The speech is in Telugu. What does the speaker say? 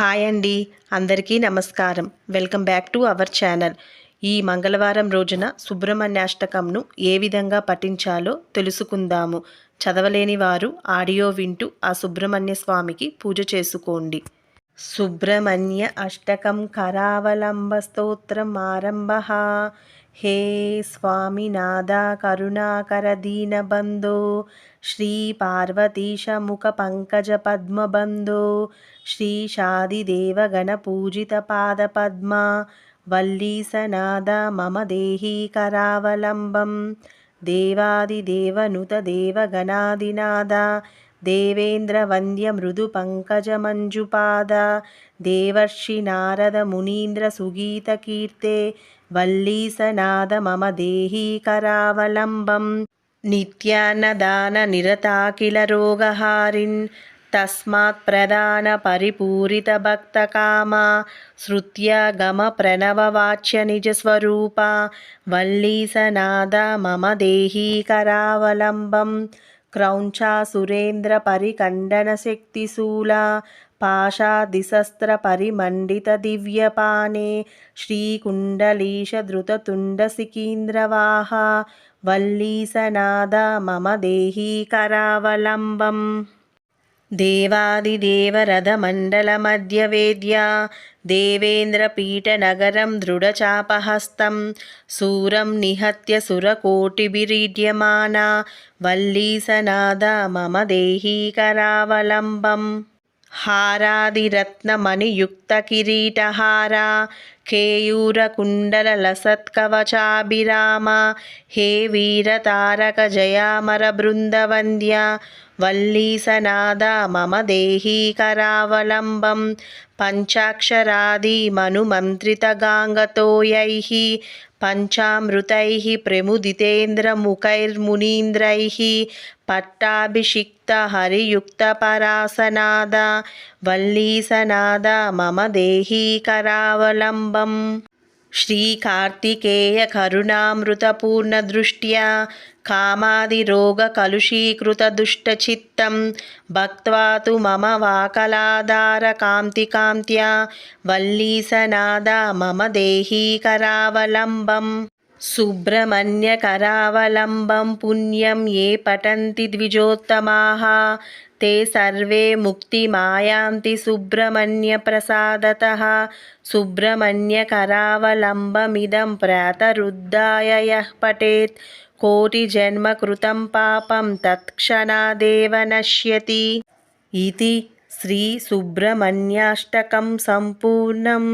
హాయ్ అండి. అందరికీ నమస్కారం. Welcome back to our channel. ఈ మంగళవారం రోజున సుబ్రహ్మణ్యాష్టకంను ఏ విధంగా పఠించాలో తెలుసుకుందాము. చదవలేని వారు ఆడియో వింటూ ఆ సుబ్రహ్మణ్య స్వామికి పూజ చేసుకోండి. సుబ్రహ్మణ్య అష్టకం కరావలంబ స్తోత్రం ఆరంభ. హే స్వామినాథ కరుణాకర దీనబంధో శ్రీ పార్వతీశ ముఖ పంకజ పద్మబంధో శ్రీషాదిదేవ గణపూజిత పాదపద్మ వల్లీసనాద మమ దేహీ కరావలంబం. దేవాదిదేవనుత దేవగణాదినాద దేవేంద్రవంద్య మృదు పంకజమంజుపాద దేవర్షి నారద మునీంద్ర సుగీత కీర్తే వల్లీసనాద మమ దేహీ కరావలంబం నిత్యాన్నదాన నిరతాకిల రోగహారిన్ తస్మాత్ ప్రధాన పరిపూరిత భక్తకామా శృత్య గమ ప్రణవవాచ్య నిజస్వరూప వల్లీసనాద మమ దేహీ కరావలంబం క్రౌంచా సురేంద్ర పరికండన శక్తిశూల పాశాదిశస్త్ర పరిమండిత దివ్యపానే శ్రీకుండలీశ ధృతతుండ देवादिदेवरथमण्डलमध्यवेद्या देवेन्द्रपीठनगरं दृढचापहस्तं सूरं निहत्य सुरकोटिभिरीड्यमाना वल्लीसनादा मम देही करावलम्बम् हारादिरत्नमणियुक्तकिरीटहारा केयूरकुण्डललसत्कवचाभिरामा हे वीरतारकजयामरबृन्दवन्द्या వల్లీసనాద మమ దేహీ కరావలంబం పంచాక్షరాదిమనుమంత్రితగాంగతోయైः पञ्चामृतैः प्रमुदितेन्द्रमुखैर्मुनीन्द्रैः पट्टाभिषिक्तहरियुक्तपरासनाद वल्लीसनाद मम देही करावलम्बम् श्रीकार्तिकेयकरुणामृतपूर्णदृष्ट्या कामादिरोगकलुषीकृतदुष्टचित्तं भक्त्वा तु मम वाकलाधारकान्तिकान्त्या वल्लीसनाद मम देही करावलम्बम् सुब्रह्मण्यकरावलम्बं पुण्यं ये पठन्ति द्विजोत्तमाः ते सर्वे मुक्तिमायान्ति सुब्रह्मण्यप्रसादतः सुब्रह्मण्यकरावलम्बमिदं प्रातरुद्धाय यः पठेत् कोटिजन्मकृतं पापं तत्क्षणादेव नश्यति इति श्रीसुब्रह्मण्याष्टकं सम्पूर्णम्